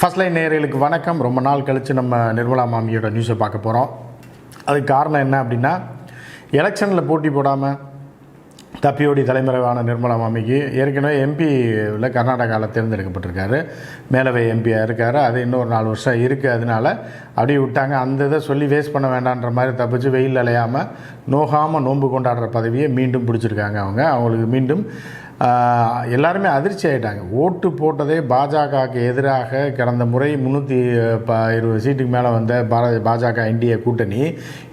First line நேயர்களுக்கு வணக்கம். ரொம்ப நாள் கழித்து நம்ம நிர்மலா மாமியோட நியூஸை பார்க்க போகிறோம் அதுக்கு காரணம் என்ன அப்படின்னா எலெக்ஷனில் போட்டி போடாமல் தப்பியோடி தலைமறைவான நிர்மலா மாமிக்கு ஏற்கனவே எம்பியில் கர்நாடகாவில் தேர்ந்தெடுக்கப்பட்டிருக்காரு. மேலவை எம்பியாக இருக்கார். அது இன்னொரு நாலு வருஷம் இருக்குது அதனால அப்படியே விட்டாங்க. அந்த இதை சொல்லி வேஸ்ட் பண்ண வேண்டான்ற மாதிரி தப்பிச்சு வெயில் அலையாமல் நோகாமல் நோன்பு கொண்டாடுற பதவியை மீண்டும் பிடிச்சிருக்காங்க அவங்க. அவங்களுக்கு மீண்டும் எல்லாருமே அதிர்ச்சி ஆகிட்டாங்க ஓட்டு போட்டதே பாஜகவுக்கு எதிராக கடந்த முறை முந்நூற்றி ப இருபது சீட்டுக்கு மேலே வந்த பார பாஜக இந்திய கூட்டணி.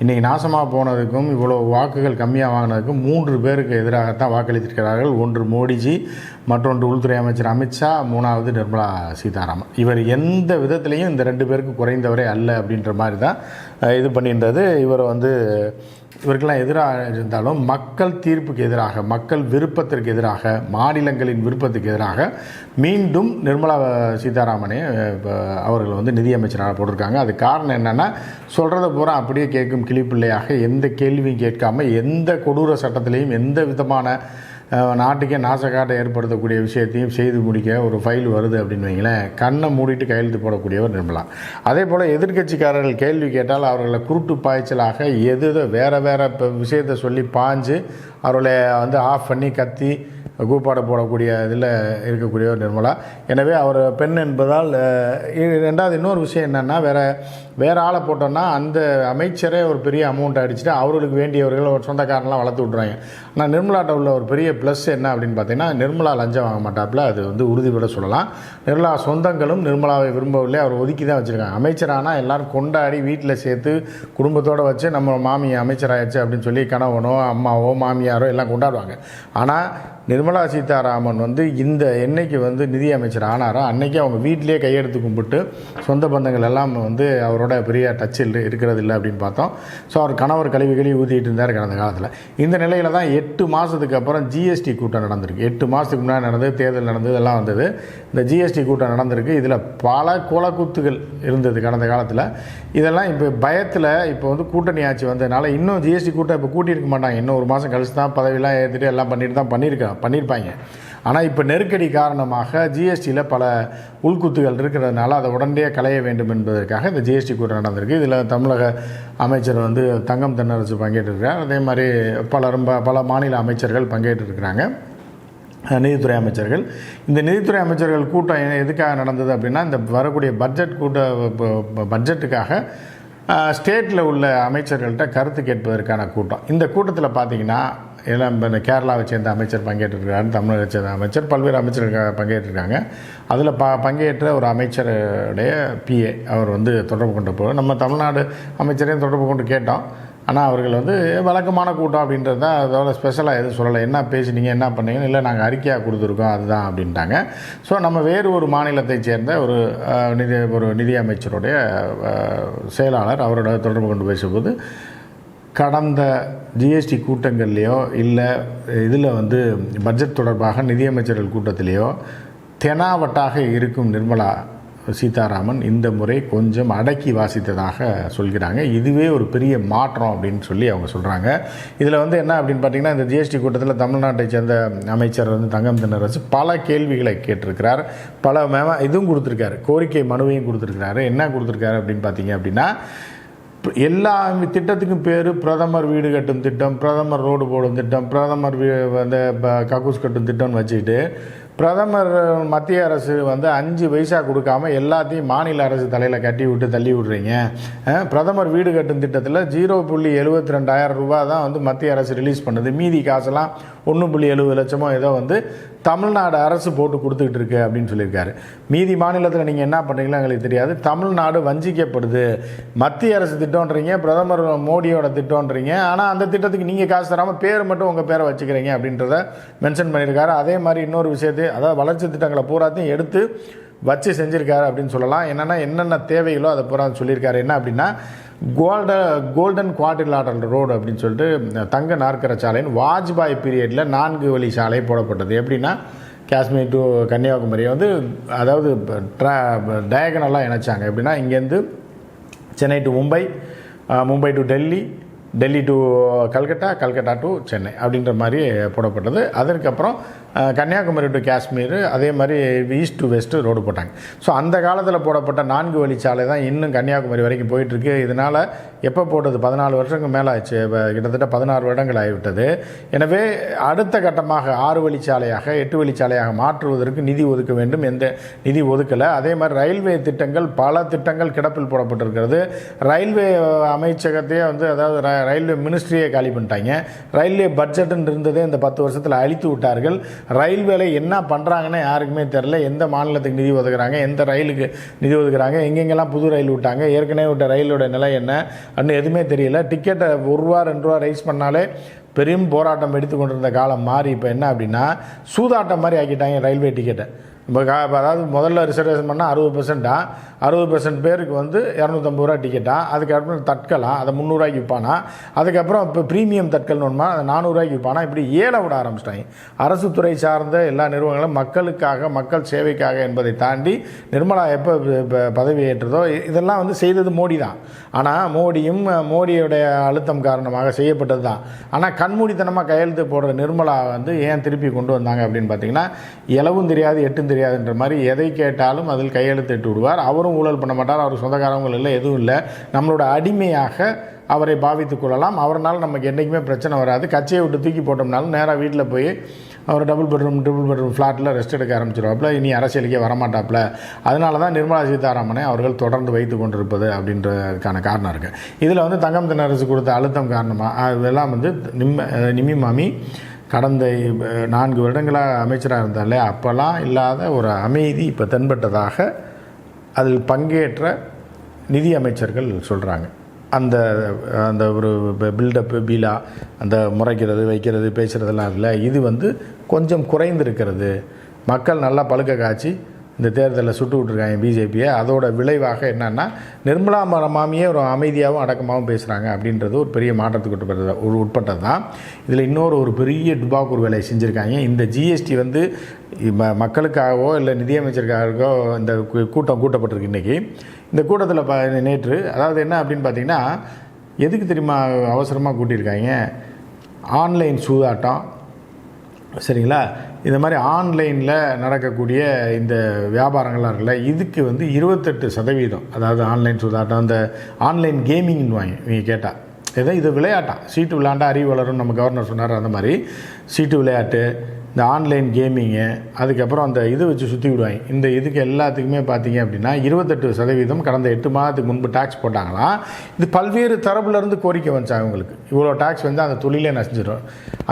இன்றைக்கி நாசமாக போனதுக்கும் இவ்வளோ வாக்குகள் கம்மியாக வாங்கினதுக்கும் மூன்று பேருக்கு எதிராகத்தான் வாக்களித்திருக்கிறார்கள். ஒன்று மோடிஜி மற்றொன்று உள்துறை அமைச்சர் அமித்ஷா மூணாவது நிர்மலா சீதாராமன். இவர் எந்த விதத்துலேயும் இந்த ரெண்டு பேருக்கு குறைந்தவரே அல்ல அப்படின்ற மாதிரி தான் இது பண்ணியிருந்தது. இவர் வந்து இவருக்கெல்லாம் எதிராக இருந்தாலும் மக்கள் தீர்ப்புக்கு எதிராக மக்கள் விருப்பத்திற்கு எதிராக மாநிலங்களின் விருப்பத்துக்கு எதிராக மீண்டும் நிர்மலா சீதாராமனே அவர்கள் வந்து நிதியமைச்சராக போட்டிருக்காங்க. அது காரணம் என்னென்னா சொல்கிறத பூரா அப்படியே கேட்கும் கிளிப்பிள்ளையாக எந்த கேள்வியும் கேட்காம எந்த கொடூர சட்டத்திலையும் எந்த விதமான நாட்டுக்கே நாசக்காட்டை ஏற்படுத்தக்கூடிய விஷயத்தையும் செய்து முடிக்க ஒரு ஃபைல் வருது அப்படின்னு வைங்களேன். கண்ணை மூடிட்டு கையெழுத்து போடக்கூடியவர் நிர்மலா. அதே போல் எதிர்க்கட்சிக்காரர்கள் கேள்வி கேட்டால் அவர்களை குருட்டு பாய்ச்சலாக எது எதோ வேறு வேறு இப்போ விஷயத்தை சொல்லி பாஞ்சு அவர்களை வந்து ஆஃப் பண்ணி கத்தி கூப்பாட போடக்கூடிய இதில் இருக்கக்கூடிய ஒரு நிர்மலா. எனவே அவர் பெண் என்பதால் ரெண்டாவது இன்னொரு விஷயம் என்னென்னா வேற வேற ஆளை போட்டோன்னா அந்த அமைச்சரே ஒரு பெரிய அமௌண்ட் அடிச்சுட்டு அவர்களுக்கு வேண்டியவர்கள் ஒரு சொந்தக்காரன்லாம் வளர்த்து விட்றாங்க ஆனால் நிர்மலாட்ட உள்ள ஒரு பெரிய ப்ளஸ் என்ன அப்படின்னு பார்த்தீங்கன்னா நிர்மலா லஞ்சம் வாங்க மாட்டாப்புல. அது வந்து உறுதிபட சொல்லலாம். நிர்மலா சொந்தங்களும் நிர்மலாவை விரும்பவில்லை. அவர் ஒதுக்கி தான் வச்சுருக்காங்க. அமைச்சரானால் எல்லோரும் கொண்டாடி வீட்டில் சேர்த்து குடும்பத்தோடு வச்சு நம்ம மாமி அமைச்சராகிடுச்சு அப்படின்னு சொல்லி கணவனோ அம்மாவோ மாமியாரோ எல்லாம் கொண்டாடுவாங்க. ஆனால் நிர்மலா சீதாராமன் வந்து இந்த என்னைக்கு வந்து நிதி அமைச்சர் ஆனாரோ அன்னைக்கு அவங்க வீட்டிலேயே கையெடுத்து கும்பிட்டு சொந்த பந்தங்கள் எல்லாம் வந்து அவரோட பெரிய டச்சில் இருக்கிறது இல்லை அப்படின்னு பார்த்தோம். ஸோ அவர் கணவர் கழிவுகளையும் ஊதிட்டு ஊற்றிட்டு இருந்தார் கடந்த காலத்தில். இந்த நிலையில் தான் எட்டு எட்டு மாதத்துக்கு அப்புறம் ஜிஎஸ்டி கூட்டம் நடந்திருக்கு. எட்டு மாதத்துக்கு முன்னாடி நடந்தது தேர்தல் நடந்தது எல்லாம் வந்தது. இந்த ஜிஎஸ்டி கூட்டம் நடந்திருக்கு. இதில் பல குலக்குத்துகள் இருந்தது கடந்த காலத்தில். இதெல்லாம் இப்போ பயத்தில் இப்போ வந்து கூட்டணி ஆட்சி வந்ததுனால இன்னும் ஜிஎஸ்டி கூட்டம் இப்போ கூட்டியிருக்க மாட்டாங்க. இன்னும் ஒரு மாதம் கழிச்சு தான் பதவியெல்லாம் ஏற்றிட்டு எல்லாம் பண்ணிட்டு தான் பண்ணியிருக்கா பண்ணியிருப்பாங்க. ஆனால் இப்போ நெருக்கடி காரணமாக ஜிஎஸ்டியில் பல உள்குத்துகள் இருக்கிறதுனால அதை உடனடியாக களைய வேண்டும் என்பதற்காக இந்த ஜிஎஸ்டி கூட்டம் நடந்திருக்கு. இதில் தமிழக அமைச்சர் வந்து தங்கம் தென்னரசு பங்கேற்றிருக்கிறார். அதே மாதிரி பலரும் பல மாநில அமைச்சர்கள் பங்கேற்றிருக்கிறாங்க. நிதித்துறை அமைச்சர்கள். இந்த நிதித்துறை அமைச்சர்கள் கூட்டம் எதுக்காக நடந்தது அப்படின்னா இந்த வரக்கூடிய பட்ஜெட் கூட்ட பட்ஜெட்டுக்காக ஸ்டேட்டில் உள்ள அமைச்சர்கள்ட்ட கருத்து கேட்பதற்கான கூட்டம். இந்த கூட்டத்தில் பார்த்தீங்கன்னா எல்லாம் இந்த கேரளாவை சேர்ந்த அமைச்சர் பங்கேற்றிருக்கிறார் தமிழகத்தை சேர்ந்த அமைச்சர் பல்வேறு அமைச்சர்கள் பங்கேற்றிருக்காங்க. அதில் ப பங்கேற்ற ஒரு அமைச்சருடைய பிஏ அவர் வந்து தொடர்பு கொண்டு போ நம்ம தமிழ்நாடு அமைச்சரையும் தொடர்பு கொண்டு கேட்டோம். ஆனால் அவர்கள் வந்து வழக்கமான கூட்டம் அப்படின்றது தான் அதோட ஸ்பெஷலாக எதுவும் சொல்லலை. என்ன பேசுனீங்க? என்ன பண்ணீங்கன்னு? இல்லை நாங்கள் அறிக்கையாக கொடுத்துருக்கோம். அதுதான் அப்படின்ட்டாங்க. ஸோ நம்ம வேறு ஒரு மாநிலத்தை சேர்ந்த ஒரு நிதி ஒரு நிதி அமைச்சருடைய செயலாளர் அவரோட தொடர்பு கொண்டு பேசும்போது கடந்த ஜிஎஸ்டி கூட்டங்கள்லையோ இல்லை இதில் வந்து பட்ஜெட் தொடர்பாக நிதியமைச்சர்கள் கூட்டத்திலேயோ தெனாவட்டாக இருக்கும் நிர்மலா சீதாராமன் இந்த முறை கொஞ்சம் அடக்கி வாசித்ததாக சொல்கிறாங்க. இதுவே ஒரு பெரிய மாற்றம் அப்படின்னு சொல்லி அவங்க சொல்கிறாங்க இதில் வந்து என்ன அப்படின்னு பார்த்தீங்கன்னா இந்த ஜிஎஸ்டி கூட்டத்தில் தமிழ்நாட்டை சேர்ந்த அமைச்சர் வந்து தங்கம் தினரசு பல கேள்விகளை கேட்டிருக்கிறார். பல மேம இதுவும் கொடுத்துருக்காரு. கோரிக்கை மனுவையும் கொடுத்துருக்கிறாரு. என்ன கொடுத்துருக்காரு அப்படின்னு பார்த்தீங்க அப்படின்னா எல்லா திட்டத்துக்கும் பேர் பிரதமர் வீடு கட்டும் திட்டம் பிரதமர் ரோடு போடும் திட்டம் பிரதமர் வீ வந்து ப- கக்கூஸ் கட்டும் திட்டம்னு வச்சுக்கிட்டு பிரதமர் மத்திய அரசு வந்து அஞ்சு பைசா கொடுக்காம எல்லாத்தையும் மாநில அரசு தலையில் கட்டி விட்டு தள்ளி விடுறீங்க. பிரதமர் வீடு கட்டும் திட்டத்தில் ஜீரோ புள்ளி எழுபத்தி ரெண்டாயிரம் ரூபா தான் வந்து மத்திய அரசு ரிலீஸ் பண்ணுது. மீதி காசெல்லாம் ஒன்று புள்ளி எழுபது லட்சமோ ஏதோ வந்து தமிழ்நாடு அரசு போட்டு கொடுத்துக்கிட்டு இருக்கு அப்படின்னு சொல்லியிருக்காரு. மீதி மாநிலத்தில் நீங்கள் என்ன பண்ணுறீங்களோ எங்களுக்கு தெரியாது. தமிழ்நாடு வஞ்சிக்கப்படுது. மத்திய அரசு திட்டம்ன்றீங்க பிரதமர் மோடியோட திட்டம்ன்றீங்க. ஆனால் அந்த திட்டத்துக்கு நீங்கள் காசு தராமல் பேர் மட்டும் உங்கள் பேரை வச்சுக்கிறீங்க அப்படின்றத மென்ஷன் பண்ணியிருக்காரு. அதே மாதிரி இன்னொரு விஷயத்தை அதாவது வளர்ச்சி திட்டங்களை பூராத்தையும் எடுத்து வச்சு செஞ்சுருக்காரு அப்படின்னு சொல்லலாம். என்னென்னா என்னென்ன தேவைகளோ அதை பூரா சொல்லியிருக்காரு. என்ன அப்படின்னா கோல்ட கோல்டன் குவாட்ரிலாட்டரல் ரோடு அப்படின்னு சொல்லிட்டு தங்க நாற்கர சாலைன்னு வாஜ்பாய் பீரியடில் நான்கு வழி சாலை போடப்பட்டது. எப்படின்னா காஷ்மீர் டு கன்னியாகுமரியை வந்து அதாவது ட்ரா டயகனலாக இணைச்சாங்க. எப்படின்னா இங்கேருந்து Chennai to Mumbai Mumbai to Delhi Delhi to Calcutta Calcutta to Chennai அப்படின்ற மாதிரி போடப்பட்டது. அதற்கப்புறம் கன்னியாகுமரி டு காஷ்மீர் அதே மாதிரி ஈஸ்ட் டு வெஸ்ட்டு ரோடு போட்டாங்க. ஸோ அந்த காலத்தில் போடப்பட்ட நான்கு வழிச்சாலை தான் இன்னும் கன்னியாகுமரி வரைக்கும் போயிட்டுருக்கு. இதனால் எப்போ போட்டது? பதினாலு வருஷத்துக்கு மேலே ஆச்சு கிட்டத்தட்ட பதினாறு வருடங்கள் ஆகிவிட்டது. எனவே அடுத்த கட்டமாக ஆறு வழிச்சாலையாக எட்டு வழிச்சாலையாக மாற்றுவதற்கு நிதி ஒதுக்க வேண்டும். எந்த நிதி ஒதுக்கலை. அதே மாதிரி ரயில்வே திட்டங்கள் பல திட்டங்கள் கிடப்பில் போடப்பட்டிருக்கிறது. ரயில்வே அமைச்சகத்தையே வந்து அதாவது ர- ரயில்வே மினிஸ்ட்ரியே காலி பண்ணிட்டாங்க. ரயில்வே பட்ஜெட்டுன்னு இருந்ததே இந்த பத்து வருஷத்தில் அழித்து விட்டார்கள். ரயில்வேலை என்ன பண்ணுறாங்கன்னு யாருக்குமே தெரில எந்த மாநிலத்துக்கு நிதி ஒதுக்குறாங்க எந்த ரயிலுக்கு நிதி ஒதுக்குறாங்க எங்கெங்கெல்லாம் புது ரயில் விட்டாங்க ஏற்கனவே விட்ட ரயிலோட நிலை என்ன அப்படின்னு எதுவுமே தெரியல. டிக்கெட்டை ஒரு ரூபா ரெண்டு ரூபா ரைஸ் பண்ணாலே பெரும் போராட்டம் எடுத்து கொண்டிருந்த காலம் மாறி. இப்போ என்ன அப்படின்னா சூதாட்டம் மாதிரி ஆக்கிட்டாங்க ரயில்வே டிக்கெட்டை இப்போ கா இப்போ அதாவது முதல்ல ரிசர்வேஷன் பண்ணால் அறுபது பெர்சென்ட்டா அறுபது பெர்சன்ட் பேருக்கு வந்து இரநூத்தம்பது ரூபா டிக்கெட்டா அதுக்கப்புறம் தட்கலாம் அதை முந்நூறுரூவாய்க்கு விற்பானா? அதுக்கப்புறம் இப்போ ப்ரீமியம் தட்கல் ஒன்றுமா அதை நானூறுரூவாய்க்கு விற்பானா? இப்படி ஏல விட ஆரம்பிச்சிட்டாங்க. அரசு துறை சார்ந்த எல்லா நிறுவனங்களும் மக்களுக்காக மக்கள் சேவைக்காக என்பதை தாண்டி நிர்மலா எப்போ இப்போ பதவி ஏற்றதோ இதெல்லாம் வந்து செய்தது மோடி தான். ஆனால் மோடியும் மோடியுடைய அழுத்தம் காரணமாக செய்யப்பட்டது தான். ஆனால் கண்மூடித்தனமாக கையெழுத்து போடுற நிர்மலா வந்து ஏன் திருப்பி கொண்டு வந்தாங்க அப்படின்னு பார்த்தீங்கன்னா இலவும் தெரியாது எட்டும் தெரியாதுன்ற மாதிரி எதை கேட்டாலும் அதில் கையெழுத்திட்டு விடுவார். அவரும் ஊழல் பண்ண மாட்டார். அவர் சொந்தக்காரவங்கள் இல்லை எதுவும் இல்லை. நம்மளோட அடிமையாக அவரை பாவித்துக் கொள்ளலாம். அவர்னால நமக்கு என்றைக்குமே பிரச்சனை வராது. கட்சியை விட்டு தூக்கி போட்டோம்னாலும் நேராக வீட்டில் போய் அவர் டபுள் பெட்ரூம் ட்ரிபிள் பெட்ரூம் ஃப்ளாட்டில் ரெஸ்ட் எடுக்க ஆரம்பிச்சிருவாப்புல. இனி அரசியலுக்கே வரமாட்டாப்புல. அதனால தான் நிர்மலா சீதாராமனை அவர்கள் தொடர்ந்து வைத்து கொண்டிருப்பது அப்படின்றதுக்கான காரணம் இருக்குது இதில் வந்து தங்கம் தென்னரசு கொடுத்த அழுத்தம் காரணமாக அதெல்லாம் வந்து நிம்ம நிமி மாமி கடந்த நான்கு வருடங்களாக அமைச்சராக இருந்தாலே அப்போல்லாம் இல்லாத ஒரு அமைதி இப்போ தென்பட்டதாக அதில் பங்கேற்ற நிதி அமைச்சர்கள் சொல்கிறாங்க அந்த அந்த ஒரு பில்டப்பு பீலா அந்த முறைக்கிறது வைக்கிறது பேசுகிறதெல்லாம் இல்லை. இது வந்து கொஞ்சம் குறைந்திருக்கிறது. மக்கள் நல்லா பழுக்க காய்ச்சி இந்த தேர்தலில் சுட்டு விட்ருக்காங்க பிஜேபியை அதோட விளைவாக என்னென்னா நிர்மலா ம- மாமியே ஒரு அமைதியாகவும் அடக்கமாகவும் பேசுகிறாங்க அப்படின்றது ஒரு பெரிய மாற்றத்துக்கு உட்பட்டது ஒரு உட்பட்டது தான் இதில் இன்னொரு ஒரு பெரிய டுபாக்கூர் வேலையை செஞ்சுருக்காங்க. இந்த ஜிஎஸ்டி வந்து ம- மக்களுக்காகவோ இல்லை நிதியமைச்சருக்காகவோ இந்த கூட்டம் கூட்டப்பட்டிருக்கு இன்றைக்கி இந்த கூட்டத்தில் ப நேற்று அதாவது என்ன அப்படின்னு பார்த்தீங்கன்னா எதுக்கு தெரியுமா அவசரமாக கூட்டியிருக்காங்க? ஆன்லைன் சூதாட்டம். சரிங்களா? இந்த மாதிரி ஆன்லைனில் நடக்கக்கூடிய இந்த வியாபாரங்களாக இருக்குல்ல இதுக்கு வந்து இருபத்தெட்டு சதவீதம் அதாவது ஆன்லைன் சுதாட்டம் அந்த ஆன்லைன் கேமிங்னு நீங்கள் கேட்டால் ஏதோ இது விளையாட்டா? சீட்டு விளையாண்டா அறிவு வளரும் நம்ம கவர்னர் சொன்னார் அந்த மாதிரி. சீட்டு விளையாட்டு இந்த ஆன்லைன் கேமிங்கு அதுக்கப்புறம் அந்த இது வச்சு சுற்றி விடுவாங்க. இந்த இதுக்கு எல்லாத்துக்குமே பார்த்தீங்க அப்படின்னா இருபத்தெட்டு சதவீதம் கடந்த எட்டு மாதத்துக்கு முன்பு டேக்ஸ் போட்டாங்களாம். இது பல்வேறு தரப்புலேருந்து கோரிக்கை வந்துச்சு அவங்களுக்கு இவ்வளோ டேக்ஸ் வந்து அந்த தொழிலே நசிஞ்சிடும்.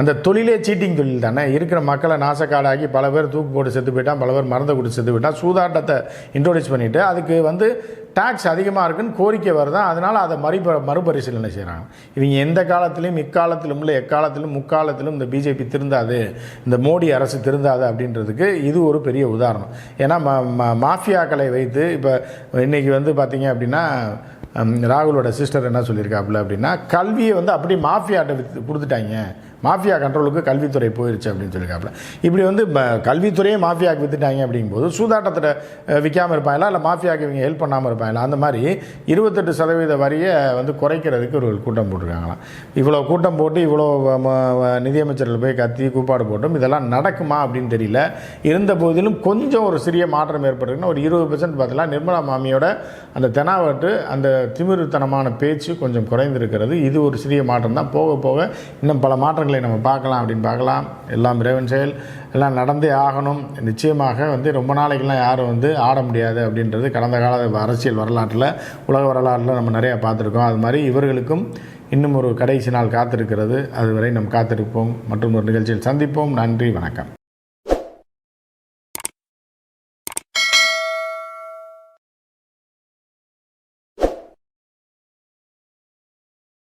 அந்த தொழிலே சீட்டிங் தொழில் தானே. இருக்கிற மக்களை நாசக்காடாக்கி பல பேர் தூக்கு போட்டு செத்து போயிட்டான் பல பேர் மறந்து கொடுத்து செத்து போயிட்டான் சூதாட்டத்தை இன்ட்ரோடியூஸ் பண்ணிவிட்டு அதுக்கு வந்து டேக்ஸ் அதிகமாக இருக்குன்னு கோரிக்கை வருதான் அதனால் அதை மறுப மறுபரிசீலனை செய்கிறாங்க இவங்க எந்த காலத்திலையும் இக்காலத்திலும் இல்லை எக்காலத்திலும் முக்காலத்திலும் இந்த பிஜேபி திருந்தாது இந்த மோடி அரசு திருந்தாது அப்படின்றதுக்கு இது ஒரு பெரிய உதாரணம். ஏன்னா ம மாஃபியாக்களை வைத்து இப்போ இன்றைக்கி வந்து பார்த்தீங்க அப்படின்னா ராகுலோட சிஸ்டர் என்ன சொல்லியிருக்காப்புல அப்படின்னா கல்வியை வந்து அப்படியே மாஃபியாட்ட கொடுத்துட்டாங்க. மாஃபியா கண்ட்ரோலுக்கு கல்வித்துறை போயிடுச்சு அப்படின்னு சொல்லியிருக்காப்புல. இப்படி வந்து கல்வித்துறையே மாஃபியாவுக்கு வித்துட்டாங்க அப்படிங்கும்போது சூதாட்டத்தில் விற்காமல் இருப்பாங்களா? இல்லை மாஃபியாவுக்கு இவங்க ஹெல்ப் பண்ணாமல் இருப்பாங்களா? அந்த மாதிரி இருபத்தெட்டு சதவீத வரியை வந்து குறைக்கிறதுக்கு ஒரு கூட்டம் போட்டிருக்காங்களாம். இவ்வளோ கூட்டம் போட்டு இவ்வளோ நிதியமைச்சர்கள் போய் கத்தி கூப்பாடு போட்டும் இதெல்லாம் நடக்குமா அப்படின்னு தெரியல. இருந்த போதிலும் கொஞ்சம் ஒரு சிறிய மாற்றம் ஏற்பட்டிருக்குன்னா ஒரு இருபது பெர்சன்ட் பார்த்தலாம் நிர்மலா மாமியோட அந்த தெனாவட்டு அந்த திமிருத்தனமான பேச்சு கொஞ்சம் குறைந்திருக்கிறது. இது ஒரு சிறிய மாற்றம் தான் போக போக இன்னும் பல மாற்றங்களை நம்ம பார்க்கலாம் அப்படின்னு பார்க்கலாம். எல்லாம் இறைவன் செயல். எல்லாம் நடந்தே ஆகணும். நிச்சயமாக வந்து ரொம்ப நாளைக்கெல்லாம் யாரும் வந்து ஆட முடியாது அப்படின்றது கடந்த கால அரசியல் வரலாற்றில் உலக வரலாற்றில் நம்ம நிறையா பார்த்துருக்கோம். அது மாதிரி இவர்களுக்கும் இன்னும் ஒரு கடைசி நாள் காத்திருக்கிறது. அதுவரை நம் காத்திருப்போம். மற்றும் ஒரு நிகழ்ச்சியில் சந்திப்போம். நன்றி வணக்கம்.